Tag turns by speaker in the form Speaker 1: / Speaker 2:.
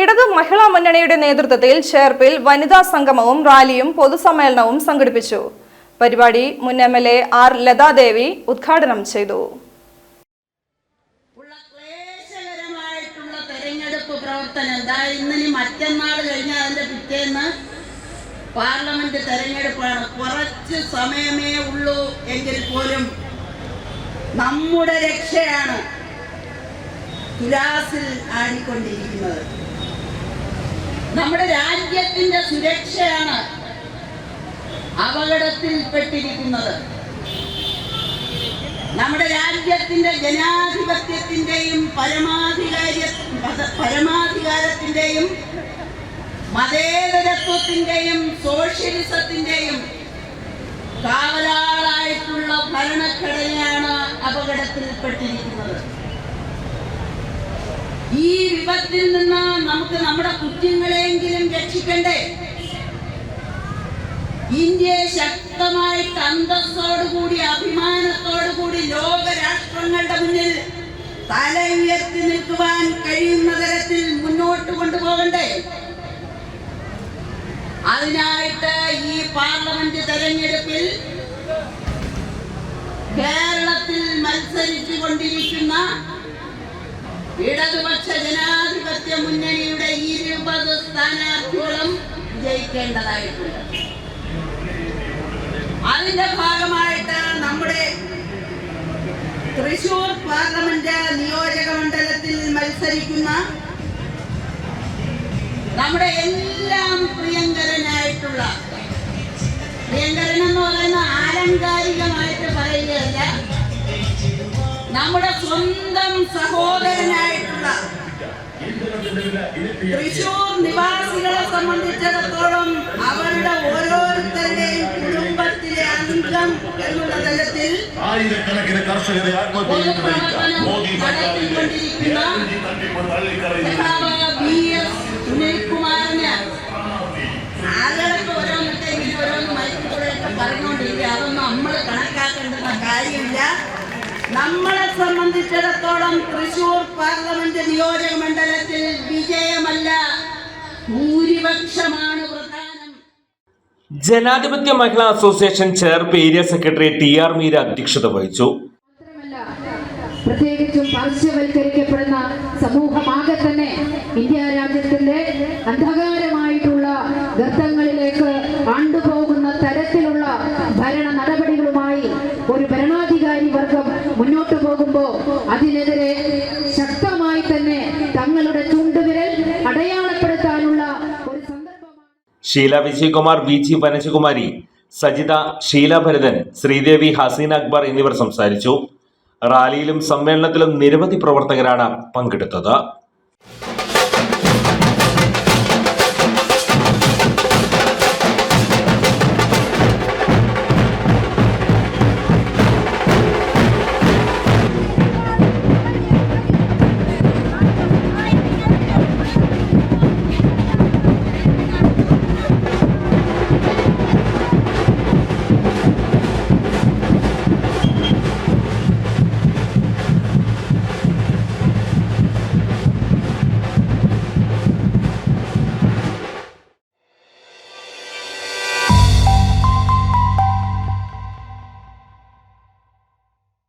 Speaker 1: ഇടത് മഹിളാ മുന്നണിയുടെ നേതൃത്വത്തിൽ ചേർപ്പിൽ വനിതാ സംഗമവും റാലിയും പൊതുസമ്മേളനവും സംഘടിപ്പിച്ചു. പരിപാടി മുൻ M L A R Lathadevi ഉദ്ഘാടനം ചെയ്തു.
Speaker 2: പ്രവർത്തനം. എന്താ ഇന്നലെ മറ്റന്നാൾ കഴിഞ്ഞ അതിന്റെ പിറ്റേന്ന് പാർലമെന്റ് തെരഞ്ഞെടുപ്പാണ്. കുറച്ച് സമയമേ ഉള്ളൂ എങ്കിൽ പോലും നമ്മുടെ രക്ഷയാണ് തുലാസിൽ ആടിക്കൊണ്ടിരിക്കുന്നത്. നമ്മുടെ രാജ്യത്തിന്റെ സുരക്ഷയാണ് അപകടത്തിൽപ്പെട്ടിരിക്കുന്നത്. നമ്മുടെ രാജ്യത്തിന്റെ ജനാധിപത്യത്തിന്റെയും പരമാധികാര പരമാധികാരത്തിന്റെയും മതേതരത്വത്തിന്റെയും സോഷ്യലിസത്തിന്റെയും കാവലാളായിട്ടുള്ള ഭരണഘടനയാണ് അപകടത്തിൽപ്പെട്ടിരിക്കുന്നത്. ഈ വിപത്തിൽ നിന്ന് നമുക്ക് നമ്മുടെ കുറ്റങ്ങളെങ്കിലും രക്ഷിക്കണ്ടേ? ഇന്ത്യയെ ശക്തമായി അന്തസ്സോടുകൂടി അഭിമാനത്തോടുകൂടി ലോക രാഷ്ട്രങ്ങളുടെ മുന്നിൽ തല ഉയർത്തി നിൽക്കുവാൻ കഴിയുന്ന തരത്തിൽ മുന്നോട്ട് കൊണ്ടുപോകണ്ടേ? അതിനായിട്ട് ഈ പാർലമെന്റ് തെരഞ്ഞെടുപ്പിൽ കേരളത്തിൽ മത്സരിച്ചു കൊണ്ടിരിക്കുന്ന ഇടതുപക്ഷ മുന്നണിയുടെ ഇരുപത് സ്ഥാനാർത്ഥികളും ജയിക്കേണ്ടതായിട്ടുണ്ട്. അതിന്റെ ഭാഗമായിട്ട് നമ്മുടെ തൃശൂർ പാർലമെന്റ് നിയോജക മണ്ഡലത്തിൽ മത്സരിക്കുന്ന നമ്മുടെ എല്ലാം പ്രിയങ്കരനായിട്ടുള്ള പ്രിയങ്കരൻ എന്ന് പറയുന്ന ആലങ്കാരികമായിട്ട് പറയുകയല്ല നമ്മുടെ സ്വന്തം സഹോദരനായിട്ടുള്ള തൃശൂർ നിവാസികളെ സംബന്ധിച്ചിടത്തോളം അവരുടെ ഓരോരുത്തരുടെയും കുടുംബത്തിലെ അംഗം എന്നുള്ള തലത്തിൽ
Speaker 3: ആയിരക്കണക്കിന് കർഷകരെ ആത്മഹത്യ
Speaker 2: ബി എസ് സുനിൽകുമാറിന് ആളുകളൊക്കെ ഓരോന്നൊക്കെ സംബന്ധിച്ചിടത്തോളം തൃശൂർ പാർലമെന്റ് നിയോജക മണ്ഡലത്തിൽ വിജയമല്ല ഭൂരിപക്ഷമാണ് പ്രധാനം.
Speaker 4: ജനാധിപത്യ മഹിളാ association Cherpu area secretary T R Meera അധ്യക്ഷത വഹിച്ചു.
Speaker 5: പ്രത്യേകിച്ചും പാർശ്വവൽക്കരിക്കപ്പെടുന്ന സമൂഹമാകെ തന്നെ ഇന്ത്യ രാജ്യത്തിന്റെ അന്ധകാരമായിട്ടുള്ള ഗർത്തങ്ങളിലേക്ക് ആണ്ടുപോകുന്ന അതിനെതിരെ ശക്തമായി തന്നെ തങ്ങളുടെ ചുണ്ടുവിരൽ അടയാളപ്പെടുത്താനുള്ള ഒരു സന്ദർഭമാണ്
Speaker 4: ഷീല വിജയകുമാർ വി ജി വനജകുമാരി സജിത ഷീല ഭരതൻ ശ്രീദേവി ഹസീന അക്ബർ എന്നിവർ സംസാരിച്ചു. റാലിയിലും സമ്മേളനത്തിലും നിരവധി പ്രവർത്തകരാണ് പങ്കെടുത്തത്.